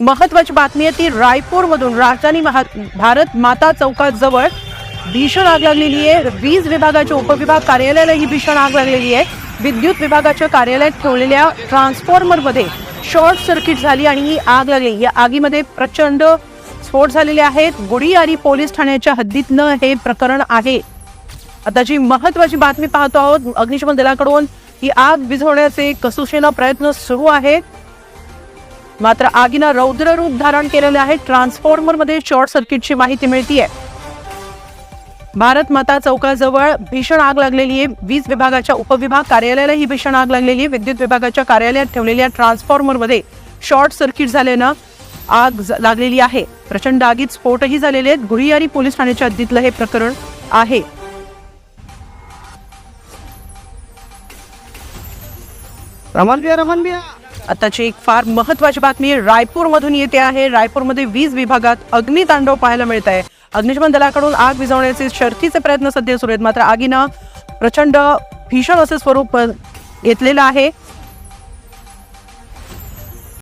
महत्वाची बातमी आहे ती रायपूरमधून. राजधानी महा भारत माता चौकाजवळ भीषण आग लागलेली आहे. वीज विभागाच्या उपविभाग कार्यालयाला ही भीषण आग लागलेली आहे. विद्युत विभागाच्या कार्यालयात ठेवलेल्या ट्रान्सफॉर्मरमध्ये शॉर्ट सर्किट झाली आणि ही आग लागली. या आगीमध्ये प्रचंड स्फोट झालेले आहेत. गुढीयारी पोलीस ठाण्याच्या हद्दीतनं हे प्रकरण आहे. आताची महत्वाची बातमी पाहतो आहोत अग्निशमन दलाकडून ही आग विझवण्याचे कसुशेनं प्रयत्न सुरू आहेत. मात्र आगीनं रौद्र रूप धारण केलेले आहे. ट्रान्सफॉर्मरमध्ये शॉर्ट सर्किटची माहिती मिळतीये. भारत माता चौकाजवळ भीषण आग लागलेली आहे. वीज विभागाच्या उपविभाग कार्यालयाला ही भीषण आग लागलेली आहे. विद्युत विभागाच्या कार्यालयात ठेवलेल्या ट्रान्सफॉर्मरमध्ये शॉर्ट सर्किट झाल्यानं आग लागलेली आहे. प्रचंड आगीत स्फोटही झालेले आहेत. गुढियारी पोलीस ठाण्याच्या हद्दीतलं हे प्रकरण आहे. रमन बिया रमन बिया. आताची एक फार महत्वाची बातमी रायपूरमधून येते आहे. रायपूरमध्ये वीज विभागात अग्नितांडव पाहायला मिळत आहे. अग्निशमन दलाकडून आग विझवण्याचे शर्थीचे प्रयत्न सध्या सुरू आहेत. मात्र आगीनं प्रचंड भीषण असे स्वरूप घेतलेलं आहे.